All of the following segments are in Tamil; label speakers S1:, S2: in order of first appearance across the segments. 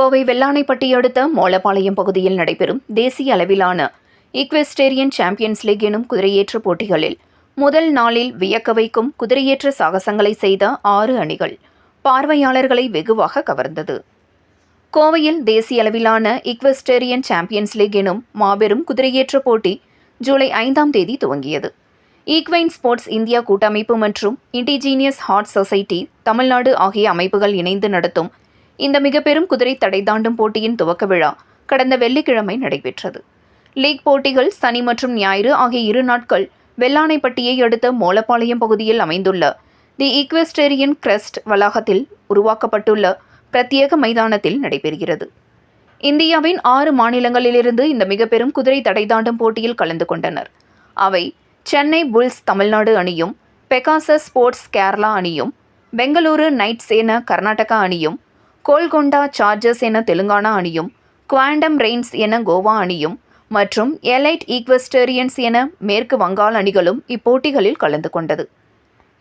S1: கோவை வெள்ளானைப்பட்டி அடுத்த மோலபாளையம் பகுதியில் நடைபெறும் தேசிய அளவிலான ஈக்வெஸ்டேரியன் சாம்பியன்ஸ் லீக் எனும் குதிரையேற்ற போட்டிகளில் முதல் நாளில் வியக்க வைக்கும் குதிரையேற்ற சாகசங்களை செய்த ஆறு அணிகள் பார்வையாளர்களை வெகுவாக கவர்ந்தது. கோவையில் தேசிய அளவிலான ஈக்வெஸ்டேரியன் சாம்பியன்ஸ் லீக் எனும் மாபெரும் குதிரையேற்ற போட்டி ஜூலை ஐந்தாம் தேதி துவங்கியது. ஈக்வைன் ஸ்போர்ட்ஸ் இந்தியா கூட்டமைப்பு மற்றும் இண்டிஜீனியஸ் ஹார்ட் சொசைட்டி தமிழ்நாடு ஆகிய அமைப்புகள் இணைந்து நடத்தும் இந்த மிகப்பெரும் குதிரை தடை தாண்டும் போட்டியின் துவக்க விழா கடந்த வெள்ளிக்கிழமை நடைபெற்றது. லீக் போட்டிகள் சனி மற்றும் ஞாயிறு ஆகிய இரு நாட்கள் வெள்ளானைப்பட்டியை அடுத்த மோலப்பாளையம் பகுதியில் அமைந்துள்ள தி ஈக்வெஸ்டேரியன் கிரஸ்ட் வளாகத்தில் உருவாக்கப்பட்டுள்ள பிரத்யேக மைதானத்தில் நடைபெறுகிறது. இந்தியாவின் ஆறு மாநிலங்களிலிருந்து இந்த மிகப்பெரும் குதிரை தடை தாண்டும் போட்டியில் கலந்து கொண்டனர். அவை சென்னை புல்ஸ் தமிழ்நாடு அணியும் பெகாசஸ் ஸ்போர்ட்ஸ் கேரளா அணியும் பெங்களூரு நைட்ஸ் என கர்நாடகா அணியும் கோல்கொண்டா சார்ஜர்ஸ் என தெலுங்கானா அணியும் குவாண்டம் ரெயின்ஸ் என கோவா அணியும் மற்றும் எலைட் ஈக்வெஸ்டேரியன்ஸ் என மேற்கு வங்காள அணிகளும் இப்போட்டிகளில் கலந்து கொண்டது.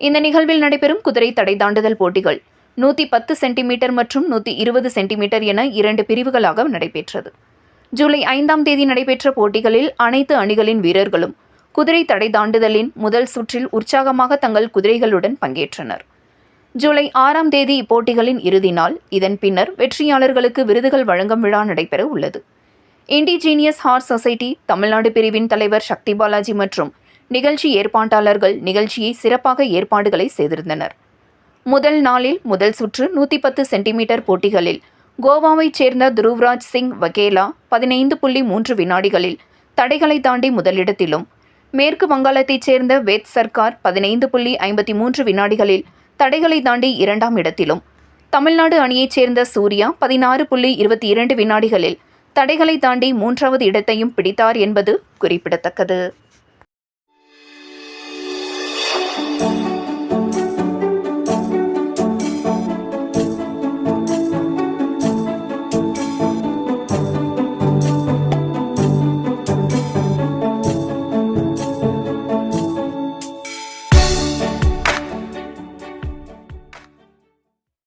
S1: இந்த நிகழ்வில் நடைபெறும் குதிரை தடை தாண்டுதல் போட்டிகள் நூற்றி பத்து சென்டிமீட்டர் மற்றும் நூற்றி இருபது சென்டிமீட்டர் என இரண்டு பிரிவுகளாக நடைபெற்றது. ஜூலை ஐந்தாம் தேதி நடைபெற்ற போட்டிகளில் அனைத்து அணிகளின் வீரர்களும் குதிரை தடை தாண்டுதலின் முதல் சுற்றில் உற்சாகமாக தங்கள் குதிரைகளுடன் பங்கேற்றனர். ஜூலை ஆறாம் தேதி இப்போட்டிகளின் இறுதி நாள். இதன் பின்னர் வெற்றியாளர்களுக்கு விருதுகள் வழங்கும் விழா நடைபெற உள்ளது. இண்டிஜீனியஸ் ஹார்ஸ் சொசைட்டி தமிழ்நாடு பிரிவின் தலைவர் சக்தி பாலாஜி மற்றும் நிகழ்ச்சி ஏற்பாட்டாளர்கள் நிகழ்ச்சியை சிறப்பாக ஏற்பாடுகளை செய்திருந்தனர். முதல் நாளில் முதல் சுற்று நூற்றி பத்து சென்டிமீட்டர் போட்டிகளில் கோவாவைச் சேர்ந்த துருவ்ராஜ் சிங் வகேலா பதினைந்து புள்ளி மூன்று வினாடிகளில் தடைகளை தாண்டி முதலிடத்திலும் மேற்கு வங்காளத்தைச் சேர்ந்த வேத் சர்க்கார் பதினைந்து புள்ளி ஐம்பத்தி மூன்று வினாடிகளில் தடைகளை தாண்டி இரண்டாம் இடத்திலும். தமிழ்நாடு அணியைச் சேர்ந்த சூர்யா பதினாறு புள்ளி இருபத்தி இரண்டு வினாடிகளில் தடைகளை தாண்டி மூன்றாவது இடத்தையும் பிடித்தார் என்பது குறிப்பிடத்தக்கது.